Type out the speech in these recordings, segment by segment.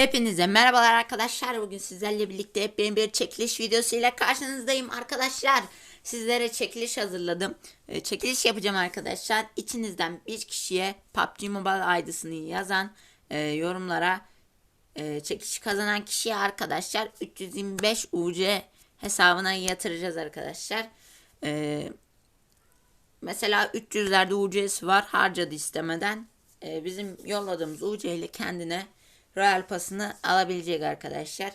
Hepinize merhabalar arkadaşlar. Bugün sizlerle birlikte hep bir çekiliş videosuyla karşınızdayım arkadaşlar. Sizlere çekiliş hazırladım. Ee, çekiliş yapacağım arkadaşlar. İçinizden bir kişiye PUBG Mobile ID'sini yazan e, yorumlara e, çekiliş kazanan kişiye arkadaşlar 325 UC hesabına yatıracağız arkadaşlar. Eee Mesela 300'lerde UC'si var harcadı istemeden. Ee, bizim yolladığımız UC ile kendine Royal pasını alabilecek arkadaşlar.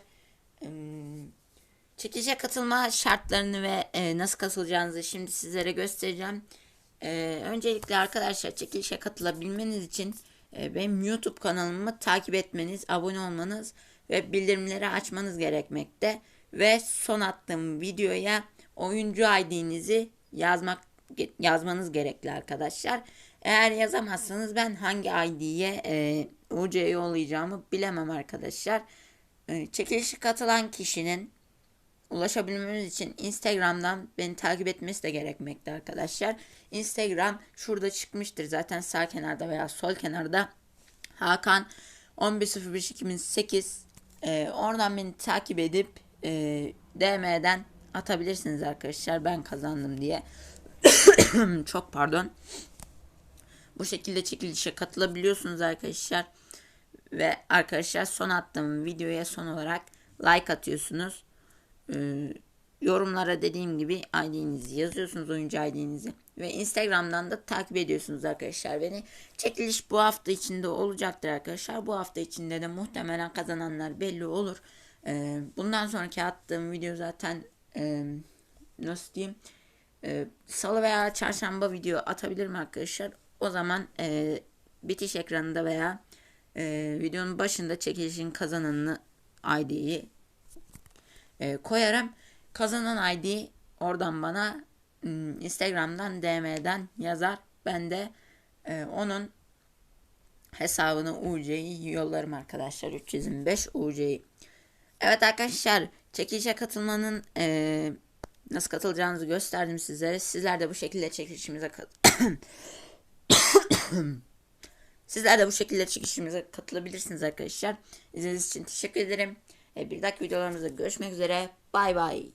Çekilişe katılma şartlarını ve e, nasıl katılacağınızı şimdi sizlere göstereceğim. Ee, öncelikle arkadaşlar çekilişe katılabilmeniz için e, benim YouTube kanalımı takip etmeniz, abone olmanız ve bildirimleri açmanız gerekmekte. Ve son attığım videoya oyuncu ID'nizi yazmak yazmanız gerekli arkadaşlar. Eğer yazamazsanız ben hangi ID'ye e, UC yollayacağımı bilemem arkadaşlar. E, çekilişe katılan kişinin ulaşabilmemiz için Instagram'dan beni takip etmesi de gerekmekte arkadaşlar. Instagram şurada çıkmıştır zaten sağ kenarda veya sol kenarda Hakan 11.01.2008 e, oradan beni takip edip e, DM'den atabilirsiniz arkadaşlar ben kazandım diye. Çok pardon. Bu şekilde çekilişe katılabiliyorsunuz arkadaşlar. Ve arkadaşlar son attığım videoya son olarak like atıyorsunuz. Ee, yorumlara dediğim gibi ID'nizi yazıyorsunuz oyuncu ID'nizi. Ve Instagram'dan da takip ediyorsunuz arkadaşlar beni. Çekiliş bu hafta içinde olacaktır arkadaşlar. Bu hafta içinde de muhtemelen kazananlar belli olur. Ee, bundan sonraki attığım video zaten e, nasıl diyeyim e, salı veya çarşamba video atabilirim arkadaşlar. O zaman e, bitiş ekranında veya e, videonun başında çekilişin kazananını ID'yi e, koyarım. Kazanan ID oradan bana Instagram'dan DM'den yazar. Ben de e, onun hesabını UC'yi yollarım arkadaşlar. 325 UC'yi. Evet arkadaşlar çekilişe katılmanın e, nasıl katılacağınızı gösterdim sizlere. Sizler de bu şekilde çekilişimize kat Sizler de bu şekilde çekilişimize katılabilirsiniz arkadaşlar. İzlediğiniz için teşekkür ederim. Bir dahaki videolarımızda görüşmek üzere. Bay bay.